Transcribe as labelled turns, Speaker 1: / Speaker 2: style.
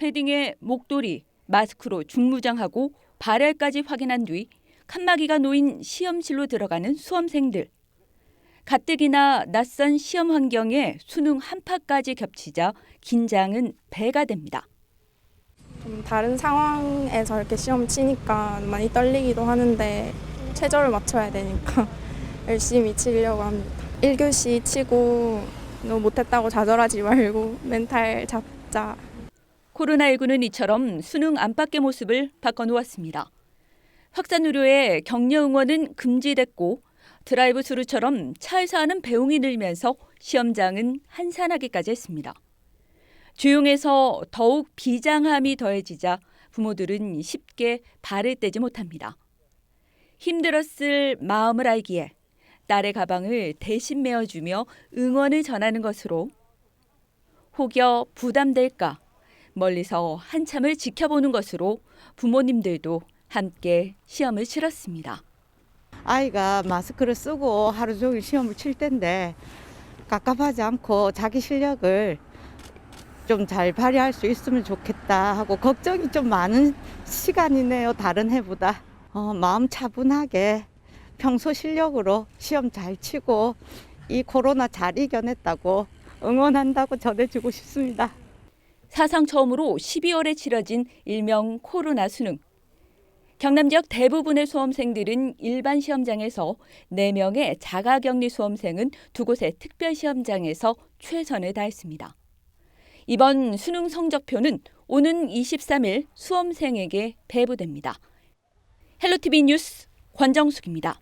Speaker 1: 패딩에 목도리, 마스크로 중무장하고 발열까지 확인한 뒤 칸막이가 놓인 시험실로 들어가는 수험생들. 가뜩이나 낯선 시험 환경에 수능 한파까지 겹치자 긴장은 배가 됩니다.
Speaker 2: 좀 다른 상황에서 이렇게 시험 치니까 많이 떨리기도 하는데 최저를 맞춰야 되니까 열심히 치려고 합니다. 1교시 치고 너무 못했다고 좌절하지 말고 멘탈 잡자.
Speaker 1: 코로나19는 이처럼 수능 안팎의 모습을 바꿔놓았습니다. 확산 우려에 격려 응원은 금지됐고 드라이브 스루처럼 차에서 하는 배웅이 늘면서 시험장은 한산하기까지 했습니다. 조용해서 더욱 비장함이 더해지자 부모들은 쉽게 발을 떼지 못합니다. 힘들었을 마음을 알기에 딸의 가방을 대신 메어주며 응원을 전하는 것으로 혹여 부담될까 멀리서 한참을 지켜보는 것으로 부모님들도 함께 시험을 치렀습니다.
Speaker 3: 아이가 마스크를 쓰고 하루 종일 시험을 칠 텐데 갑갑하지 않고 자기 실력을 좀 잘 발휘할 수 있으면 좋겠다 하고 걱정이 좀 많은 시간이네요. 다른 해보다. 어, 마음 차분하게 평소 실력으로 시험 잘 치고 이 코로나 잘 이겨냈다고 응원한다고 전해주고 싶습니다.
Speaker 1: 사상 처음으로 12월에 치러진 일명 코로나 수능. 경남 지역 대부분의 수험생들은 일반 시험장에서 4명의 자가격리 수험생은 두 곳의 특별 시험장에서 최선을 다했습니다. 이번 수능 성적표는 오는 23일 수험생에게 배부됩니다. 헬로티비 뉴스 권정숙입니다.